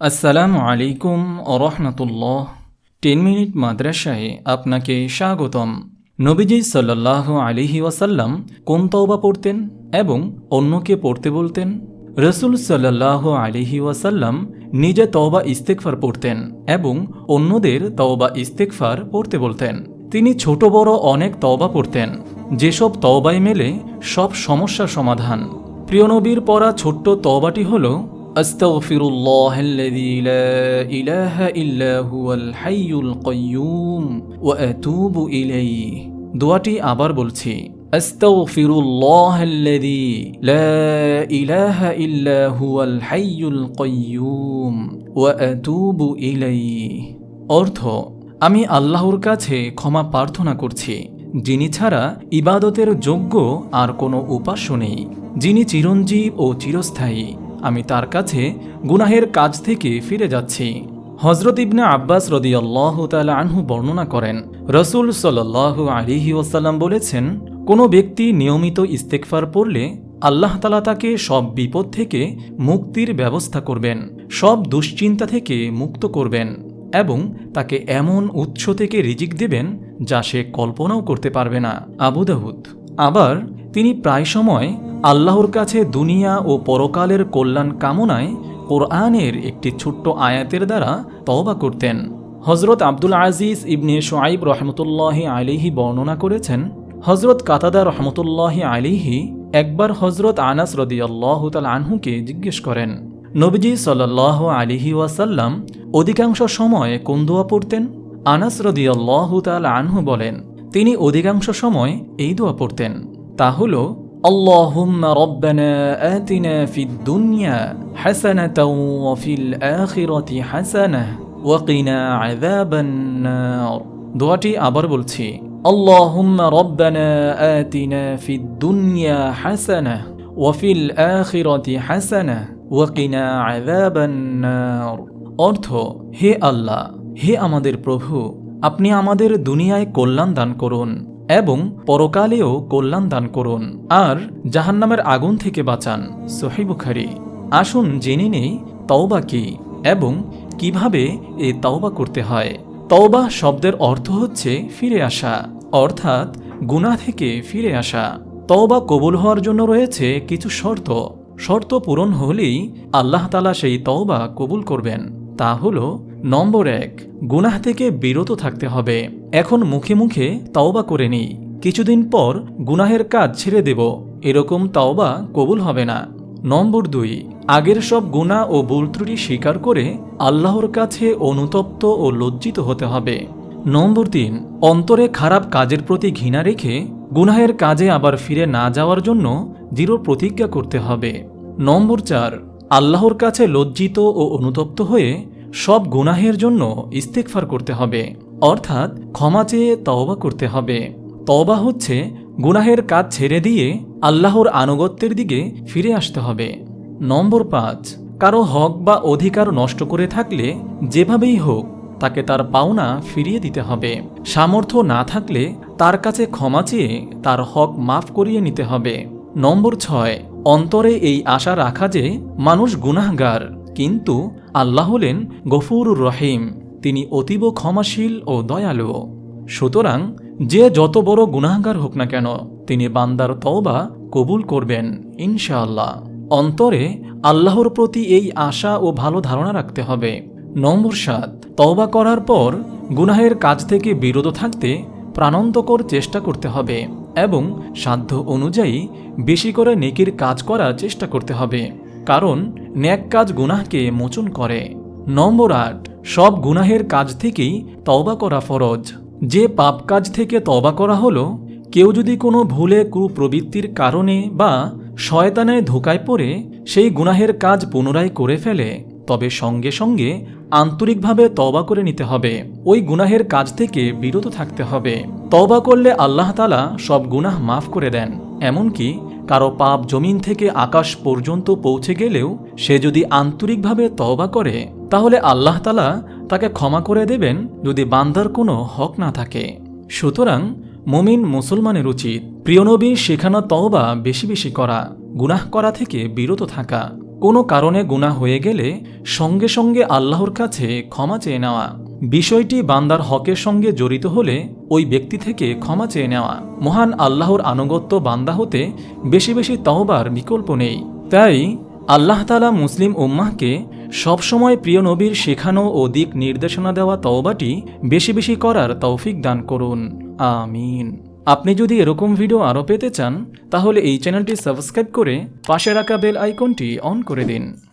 আসসালামু আলাইকুম রহমতুল্লাহ। Ten minute মাদ্রাসায় আপনাকে স্বাগতম। নবীজি সাল্লাহ আলিহি ওয়াসাল্লাম কোন তওবা পড়তেন এবং অন্যকে পড়তে বলতেন? রসুল সাল্লাহ আলিহি ওয়াসাল্লাম নিজে তওবা ইস্তেকফার পড়তেন এবং অন্যদের তওবা ইস্তেকফার পড়তে বলতেন। তিনি ছোট বড় অনেক তওবা পড়তেন। যেসব তওবায় মেলে সব সমস্যার সমাধান। প্রিয় নবীর পড়া ছোট্ট তওবাটি হল أستغفر الله الذي لا إله إلا هو الحي القيوم وأتوب إليه দোয়াটি আবার বলছি أستغفر الله الذي لا إله إلا هو الحي القيوم وأتوب إليه অর্থ আমি আল্লাহর কাছে ক্ষমা প্রার্থনা করছি যিনি ছাড়া ইবাদতের যোগ্য আর কোনো উপাস্য নেই যিনি চিরঞ্জীব ও চিরস্থায়ী আমি তার কাছে গুনাহের কাজ থেকে ফিরে যাচ্ছি। হজরত ইবনে আব্বাস রদিয়াল্লাহ তালা আনহু বর্ণনা করেন, রসুল সাল্লাহ আলিহি ওসাল্লাম বলেছেন, কোনো ব্যক্তি নিয়মিত ইস্তেকফার পড়লে আল্লাহ তালা তাকে সব বিপদ থেকে মুক্তির ব্যবস্থা করবেন, সব দুশ্চিন্তা থেকে মুক্ত করবেন এবং তাকে এমন উৎস থেকে রিজিক দেবেন যা সে কল্পনাও করতে পারবে না। আবু দাহুদ আবার তিনি প্রায় সময় আল্লাহর কাছে দুনিয়া ও পরকালের কল্যাণ কামনায় কোরআনের একটি ছোট্ট আয়াতের দ্বারা তওবা করতেন। হজরত আব্দুল আজিজ ইবনে সোয়াইব রহমতুল্লাহ আলিহি বর্ণনা করেছেন হজরত কাতাদা রহমতুল্লাহ আলিহি একবার হজরত আনাস রদিয়াল্লাহ তাল আনহুকে জিজ্ঞেস করেন, নবীজি সাল্লাহ আলিহি ওয়াসাল্লাম অধিকাংশ সময় কোন দোয়া পড়তেন? আনাস রদিয়াল্লাহ তাল আনহু বলেন, তিনি অধিকাংশ সময় এই দোয়া পড়তেন। তা হল اللهم ربنا آتنا في الدنيا حسنة وفي الآخرة حسنة وقنا عذاب النار দোয়াটি আবার বলছি اللهم ربنا آتنا في الدنيا حسنة وفي الآخرة حسنة وقنا عذاب النار অর্থ হে আল্লাহ হে আমাদের প্রভু আপনি আমাদের দুনিয়ায় কল্যাণ দান করুন এবং পরকালেও কল্যাণ দান করুন। আর জাহান্নামের আগুন থেকে বাঁচান। সহিবুখারি আসুন জেনে নেই, তওবা কি এবং কীভাবে এ তওবা করতে হয়। তওবা শব্দের অর্থ হচ্ছে ফিরে আসা, অর্থাৎ গুনাহ থেকে ফিরে আসা। তওবা কবুল হওয়ার জন্য রয়েছে কিছু শর্ত। শর্ত পূরণ হলেই আল্লাহ তালা সেই তওবা কবুল করবেন। তা হল নম্বর এক, গুনাহ থেকে বিরত থাকতে হবে। এখন মুখে মুখে তাওবা করে নিই। কিছুদিন পর গুনাহের কাজ ছেড়ে দেব। এরকম তাওবা কবুল হবে না। নম্বর দুই, আগের সব গুণা ও ভুল ত্রুটি স্বীকার করে আল্লাহর কাছে অনুতপ্ত ও লজ্জিত হতে হবে। নম্বর তিন, অন্তরে খারাপ কাজের প্রতি ঘৃণা রেখে গুনাহের কাজে আবার ফিরে না যাওয়ার জন্য দৃঢ় প্রতিজ্ঞা করতে হবে। নম্বর চার, আল্লাহর কাছে লজ্জিত ও অনুতপ্ত হয়ে সব গুনাহের জন্য ইস্তেকফার করতে হবে। অর্থাৎ ক্ষমা চেয়ে তওবা করতে হবে। তওবা হচ্ছে গুনাহের কাজ ছেড়ে দিয়ে আল্লাহর আনুগত্যের দিকে ফিরে আসতে হবে। নম্বর পাঁচ, কারও হক বা অধিকার নষ্ট করে থাকলে যেভাবেই হোক তাকে তার পাওনা ফিরিয়ে দিতে হবে। সামর্থ্য না থাকলে তার কাছে ক্ষমা চেয়ে তার হক মাফ করিয়ে নিতে হবে। নম্বর ছয়, অন্তরে এই আশা রাখা যে মানুষ গুনাহগার, কিন্তু আল্লাহ হলেন গফুরুর রহিম, তিনি অতীব ক্ষমাশীল ও দয়ালু। সুতরাং যে যত বড় গুনাহগার হোক না কেন, তিনি বান্দার তওবা কবুল করবেন, ইনশাআল্লাহ। অন্তরে আল্লাহর প্রতি এই আশা ও ভালো ধারণা রাখতে হবে। নম্বর সাত, তওবা করার পর গুনাহের কাজ থেকে বিরত থাকতে প্রাণন্তকর চেষ্টা করতে হবে এবং সাধ্য অনুযায়ী বেশি করে নেকির কাজ করার চেষ্টা করতে হবে। কারণ ন্যাক কাজ গুনাহকে মোচন করে। নম্বর আট, সব গুনাহের কাজ থেকেই তওবা করা ফরজ। যে পাপ কাজ থেকে তওবা করা হলো, কেউ যদি কোনো ভুলে কুপ্রবৃত্তির কারণে বা শয়তানের ধোকায় পড়ে, সেই গুনাহের কাজ পুনরায় করে ফেলে, তবে সঙ্গে সঙ্গে আন্তরিকভাবে তবা করে নিতে হবে। ওই গুনাহের কাজ থেকে বিরত থাকতে হবে। তবা করলে আল্লাহ তালা সব গুনাহ মাফ করে দেন। এমনকি কারও পাপ জমিন থেকে আকাশ পর্যন্ত পৌঁছে গেলেও সে যদি আন্তরিকভাবে তওবা করে, তাহলে আল্লাহ তালা তাকে ক্ষমা করে দেবেন যদি বান্দার কোনো হক না থাকে। সুতরাং মুমিন মুসলমানের উচিত প্রিয়নবী শেখানো তওবা বেশি বেশি করা, গুনাহ করা থেকে বিরত থাকা। কোনো কারণে গুনাহ হয়ে গেলে সঙ্গে সঙ্গে আল্লাহর কাছে ক্ষমা চেয়ে নেওয়া। বিষয়টি বান্দার হকের সঙ্গে জড়িত হলে ওই ব্যক্তি থেকে ক্ষমা চেয়ে নেওয়া। মহান আল্লাহর আনুগত্য বান্দা হতে বেশি বেশি তওবার বিকল্প নেই। তাই আল্লাহ তালা মুসলিম উম্মাহকে সবসময় প্রিয় নবীর শেখানো ও দিক নির্দেশনা দেওয়া তওবাটি বেশি বেশি করার তৌফিক দান করুন। আমিন। আপনি যদি এরকম ভিডিও আরও পেতে চান, তাহলে এই চ্যানেলটি সাবস্ক্রাইব করে পাশে রাখা বেল আইকনটি অন করে দিন।